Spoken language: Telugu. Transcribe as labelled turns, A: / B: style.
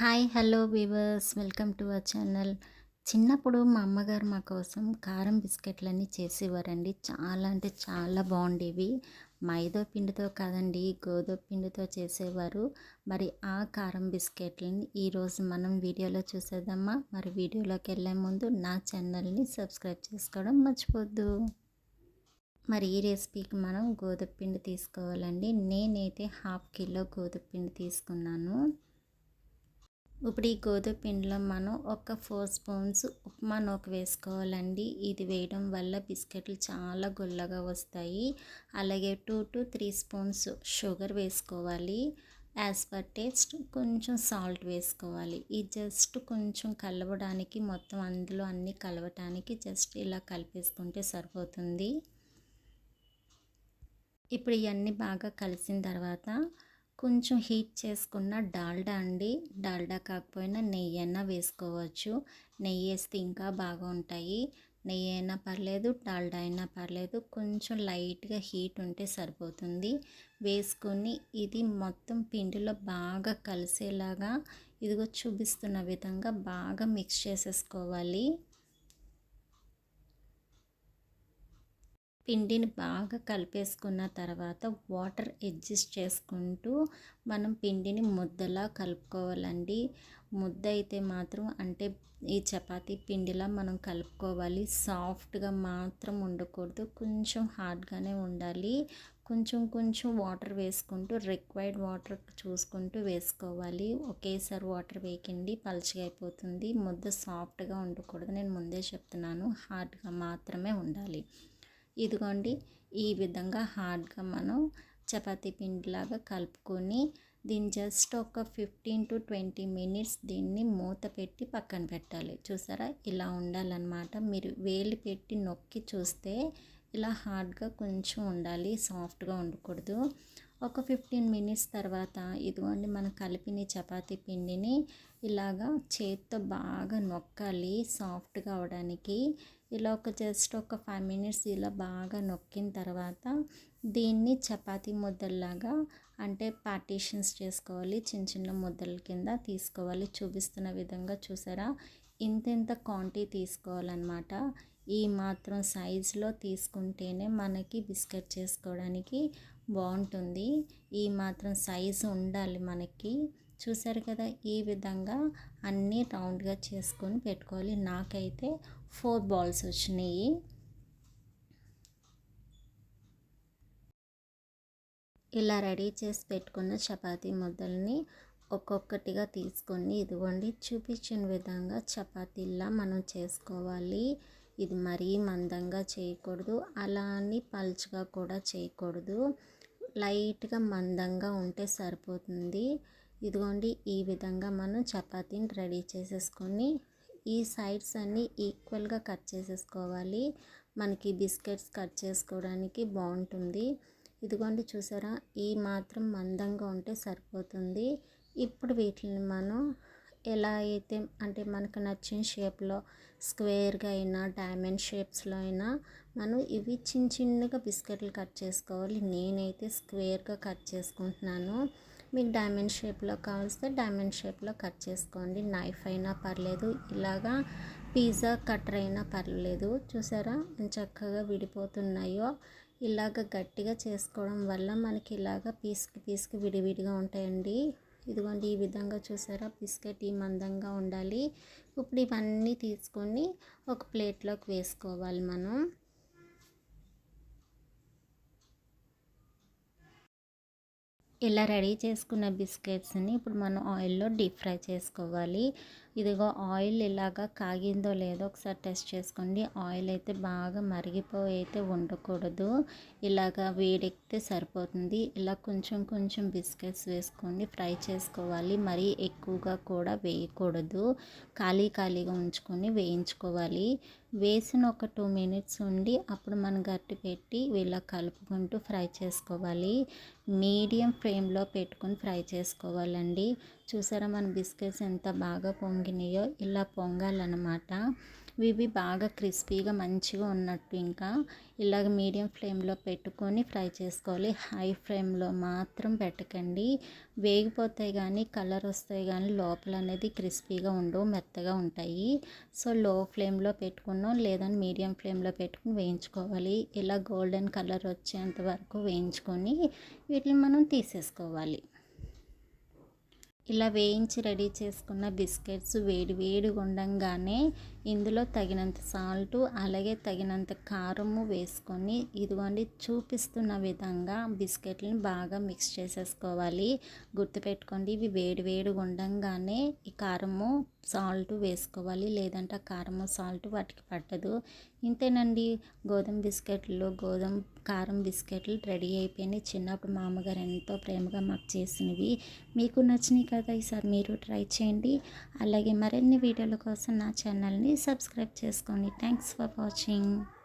A: Hi hello viewers welcome to our channel. చిన్నప్పుడు మా అమ్మగారు మా కోసం కారం బిస్కెట్లన్నీ చేసేవారండి. చాలా అంటే చాలా బాగుండేవి. మైదో పిండితో కాదండి గోధుమ పిండితో చేసేవారు. మరి ఆ కారం బిస్కెట్లని ఈరోజు మనం వీడియోలో చూసేద్దామా? మరి వీడియోలోకి వెళ్ళే ముందు నా ఛానల్ని సబ్స్క్రైబ్ చేసుకోవడం మర్చిపోద్దు. మరి ఈ రెసిపీకి మనం గోధుమ పిండి తీసుకోవాలండి. నేనైతే హాఫ్ కిలో గోధుమ పిండి తీసుకున్నాను. ఇప్పుడు ఈ గోధుమ పిండిలో మనం ఒక ఫోర్ స్పూన్స్ ఉప్మా నూక వేసుకోవాలండి. ఇది వేయడం వల్ల బిస్కెట్లు చాలా గుల్లగా వస్తాయి. అలాగే two to three spoons sugar వేసుకోవాలి. యాజ్ పర్ టేస్ట్ కొంచెం సాల్ట్ వేసుకోవాలి. ఈ జస్ట్ కొంచెం కలవడానికి మొత్తం అందులో అన్నీ కలవటానికి జస్ట్ ఇలా కలిపేసుకుంటే సరిపోతుంది. ఇప్పుడు ఇవన్నీ బాగా కలిసిన తర్వాత కొంచెం హీట్ చేసుకున్న డాల్డా అండి. డాల్డా కాకపోయినా నెయ్యి అయినా వేసుకోవచ్చు. నెయ్యి వేస్తే ఇంకా బాగుంటాయి. నెయ్యి అయినా పర్లేదు డాల్డా అయినా పర్లేదు కొంచెం లైట్గా హీట్ ఉంటే సరిపోతుంది. వేసుకొని ఇది మొత్తం పిండిలో బాగా కలిసేలాగా ఇదిగో చూపిస్తున్న విధంగా బాగా మిక్స్ చేసేసుకోవాలి. పిండిని బాగా కలిపేసుకున్న తర్వాత వాటర్ అడ్జస్ట్ చేసుకుంటూ మనం పిండిని ముద్దలా కలుపుకోవాలండి. ముద్ద అయితే మాత్రం అంటే ఈ చపాతీ పిండిలా మనం కలుపుకోవాలి. సాఫ్ట్గా మాత్రం ఉండకూడదు. కొంచెం హార్డ్గానే ఉండాలి. కొంచెం కొంచెం వాటర్ వేసుకుంటూ రిక్వైర్డ్ వాటర్ చూసుకుంటూ వేసుకోవాలి. ఒకేసారి వాటర్ వేకండి పలుచగా అయిపోతుంది. ముద్ద సాఫ్ట్గా ఉండకూడదు. నేను ముందే చెప్తున్నాను. హార్డ్గా మాత్రమే ఉండాలి. ఇదిగోండి ఈ విధంగా హార్డ్గా మనం చపాతీ పిండిలాగా కలుపుకొని దీన్ని జస్ట్ ఒక ఫిఫ్టీన్ టు ట్వంటీ మినిట్స్ దీన్ని మూత పెట్టి పక్కన పెట్టాలి. చూసారా? ఇలా ఉండాలన్నమాట. మీరు వేలు పెట్టి నొక్కి చూస్తే ఇలా హార్డ్గా కొంచెం ఉండాలి సాఫ్ట్గా ఉండకూడదు. ఒక ఫిఫ్టీన్ మినిట్స్ తర్వాత ఇదిగోండి మనం కలిపిన చపాతీ పిండిని ఇలాగా చేత్తో బాగా నొక్కాలి సాఫ్ట్గా అవడానికి. ఇలా ఒక జస్ట్ ఒక ఫైవ్ మినిట్స్ ఇలా బాగా నొక్కిన తర్వాత దీన్ని చపాతీ ముద్దల్లాగా అంటే పార్టీషన్స్ చేసుకోవాలి. చిన్న చిన్న ముద్దల కింద తీసుకోవాలి. చూపిస్తున్న విధంగా చూసారా? ఇంత ఇంత క్వాంటిటీ తీసుకోవాలన్నమాట. ఈ మాత్రం సైజులో తీసుకుంటేనే మనకి బిస్కెట్ చేసుకోవడానికి బాగుంటుంది. ఈ మాత్రం సైజు ఉండాలి మనకి. చూసారు కదా ఈ విధంగా అన్నీ రౌండ్గా చేసుకొని పెట్టుకోవాలి. నాకైతే ఫోర్ బాల్స్ వచ్చినాయి. ఇలా రెడీ చేసి పెట్టుకున్న చపాతీ ముద్దల్ని ఒక్కొక్కటిగా తీసుకొని ఇదిగోండి చూపించిన విధంగా చపాతీలా మనం చేసుకోవాలి. ఇది మరీ మందంగా చేయకూడదు అలా అని పల్చగా కూడా చేయకూడదు. లైట్గా మందంగా ఉంటే సరిపోతుంది. ఇదిగోండి ఈ విధంగా మనం చపాతీని రెడీ చేసేసుకొని ఈ సైడ్స్ అన్నీ ఈక్వల్గా కట్ చేసేసుకోవాలి. మనకి బిస్కెట్స్ కట్ చేసుకోవడానికి బాగుంటుంది. ఇదిగోండి చూసారా ఈ మాత్రం మందంగా ఉంటే సరిపోతుంది. ఇప్పుడు వీటిని మనం ఎలా అయితే అంటే మనకు నచ్చిన షేప్లో స్క్వేర్గా అయినా డైమండ్ షేప్స్లో అయినా మనం ఇవి చిన్న చిన్నగా బిస్కెట్లు కట్ చేసుకోవాలి. నేనైతే స్క్వేర్గా కట్ చేసుకుంటున్నాను. మీకు డైమండ్ షేప్లో కావలిస్తే డైమండ్ షేప్లో కట్ చేసుకోండి. నైఫ్ అయినా పర్లేదు ఇలాగా పిజ్జా కట్టర్ అయినా పర్లేదు. చూసారా? చక్కగా విడిపోతున్నాయో. ఇలాగ గట్టిగా చేసుకోవడం వల్ల మనకి ఇలాగ పీస్కి పీస్కి విడివిడిగా ఉంటాయండి. ఇదిగోండి ఈ విధంగా చూసారా? బిస్కెట్ ఈ మందంగా ఉండాలి. ఇప్పుడు ఇవన్నీ తీసుకొని ఒక ప్లేట్లోకి వేసుకోవాలి మనం. ఇలా రెడీ చేసుకున్న బిస్కెట్స్ని ఇప్పుడు మనం ఆయిల్లో డీప్ ఫ్రై చేసుకోవాలి. ఇదిగో ఆయిల్ ఇలాగా కాగిందో లేదో ఒకసారి టెస్ట్ చేసుకోండి. ఆయిల్ అయితే బాగా మరిగిపోయి అయితే ఉండకూడదు. ఇలాగా వేడెక్కితే సరిపోతుంది. ఇలా కొంచెం కొంచెం బిస్కెట్స్ వేసుకొని ఫ్రై చేసుకోవాలి. మరీ ఎక్కువగా కూడా వేయకూడదు. ఖాళీ ఖాళీగా ఉంచుకొని వేయించుకోవాలి. వేసిన ఒక టూ మినిట్స్ ఉండి అప్పుడు మనం గట్టి పెట్టి ఇలా కలుపుకుంటూ ఫ్రై చేసుకోవాలి. మీడియం ఫ్లేమ్లో పెట్టుకొని ఫ్రై చేసుకోవాలండి. చూసారా మన బిస్కెట్స్ ఎంత బాగా పొంగినాయో? ఇలా పొంగాలన్నమాట. ఇవి బాగా క్రిస్పీగా మంచిగా ఉన్నట్టు ఇంకా ఇలాగ మీడియం ఫ్లేమ్లో పెట్టుకొని ఫ్రై చేసుకోవాలి. హై ఫ్లేమ్లో మాత్రం పెట్టకండి. వేగిపోతాయి కానీ కలర్ వస్తాయి కానీ లోపల అనేది క్రిస్పీగా ఉండవు మెత్తగా ఉంటాయి. సో లో ఫ్లేమ్లో పెట్టుకున్నాం లేదని మీడియం ఫ్లేమ్లో పెట్టుకుని వేయించుకోవాలి. ఇలా గోల్డెన్ కలర్ వచ్చేంత వరకు వేయించుకొని వీటిని మనం తీసేసుకోవాలి. ఇలా వేయించి రెడీ చేసుకున్న బిస్కెట్స్ వేడి వేడి ఉండంగానే ఇందులో తగినంత సాల్ట్ అలాగే తగినంత కారము వేసుకొని ఇదిగోండి చూపిస్తున్న విధంగా బిస్కెట్లను బాగా మిక్స్ చేసేసుకోవాలి. గుర్తుపెట్టుకోండి ఇవి వేడి వేడి ఉండంగానే ఈ కారము సాల్ట్ వేసుకోవాలి. లేదంటే ఆ కారము సాల్ట్ వాటికి పట్టదు. ఇంతేనండి. గోధుమ బిస్కెట్లు గోధుమ కారం బిస్కెట్లు రెడీ అయిపోయినాయి. చిన్నప్పుడు మా అమ్మగారు ఎంతో ప్రేమగా మాకు చేసినవి. మీకు నచ్చినాయి కదా ఈసారి మీరు ట్రై చేయండి. అలాగే మరిన్ని వీడియోల కోసం నా ఛానల్ని సబ్స్క్రైబ్ చేసుకోండి. Thanks for watching.